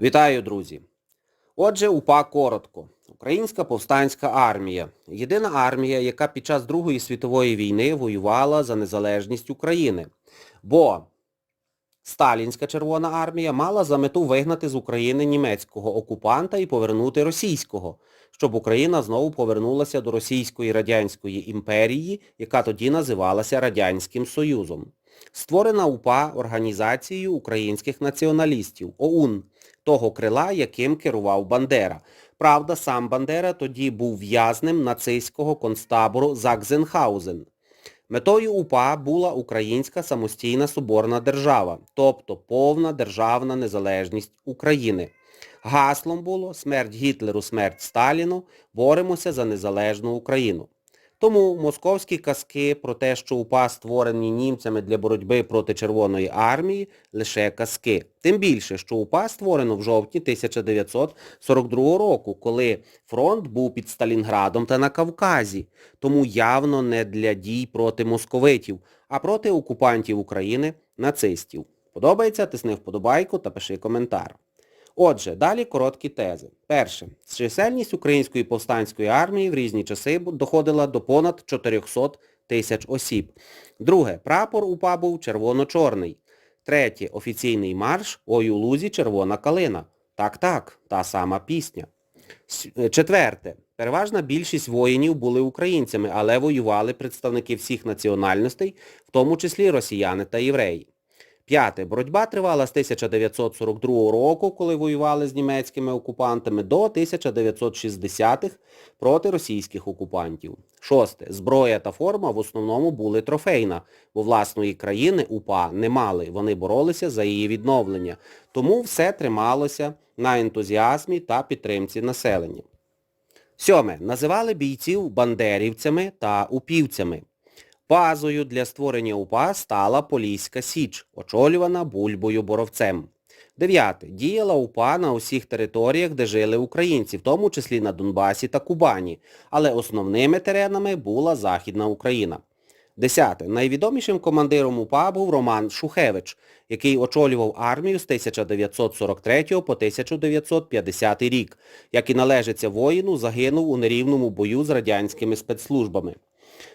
Вітаю, друзі! Отже, УПА коротко. Українська повстанська армія. Єдина армія, яка під час Другої світової війни воювала за незалежність України. Бо Сталінська Червона армія мала за мету вигнати з України німецького окупанта і повернути російського, щоб Україна знову повернулася до Російської Радянської імперії, яка тоді називалася Радянським Союзом. Створена УПА Організацією українських націоналістів ОУН, того крила, яким керував Бандера. Правда, сам Бандера тоді був в'язнем нацистського концтабору Закзенхаузен. Метою УПА була Українська самостійна соборна держава, тобто повна державна незалежність України. Гаслом було «Смерть Гітлеру, смерть Сталіну, боремося за незалежну Україну». Тому московські казки про те, що УПА створені німцями для боротьби проти Червоної армії, лише казки. Тим більше, що УПА створено в жовтні 1942 року, коли фронт був під Сталінградом та на Кавказі. Тому явно не для дій проти московитів, а проти окупантів України, нацистів. Подобається? Тисни вподобайку та пиши коментар. Отже, далі короткі тези. Перше. Чисельність української повстанської армії в різні часи доходила до понад 400 тисяч осіб. Друге. Прапор УПА був червоно-чорний. Третє. Офіційний марш «Ой у лузі червона калина». Так-так, та сама пісня. Четверте. Переважна більшість воїнів були українцями, але воювали представники всіх національностей, в тому числі росіяни та євреї. П'яте. Боротьба тривала з 1942 року, коли воювали з німецькими окупантами, до 1960-х проти російських окупантів. Шосте. Зброя та форма в основному були трофейна, бо власної країни УПА не мали, вони боролися за її відновлення. Тому все трималося на ентузіазмі та підтримці населення. Сьоме. Називали бійців бандерівцями та упівцями. Базою для створення УПА стала Поліська Січ, очолювана Бульбою-Боровцем. Дев'яте. Діяла УПА на усіх територіях, де жили українці, в тому числі на Донбасі та Кубані, але основними теренами була Західна Україна. Десяте. Найвідомішим командиром УПА був Роман Шухевич, який очолював армію з 1943 по 1950 рік. Як і належиться воїну, загинув у нерівному бою з радянськими спецслужбами.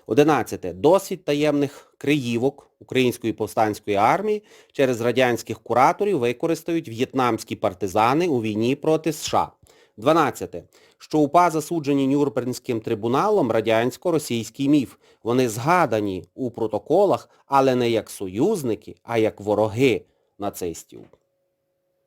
11. Досвід таємних криївок Української повстанської армії через радянських кураторів використають в'єтнамські партизани у війні проти США. 12. Що УПА засуджені Нюрнберзьким трибуналом радянсько-російський міф. Вони згадані у протоколах, але не як союзники, а як вороги нацистів.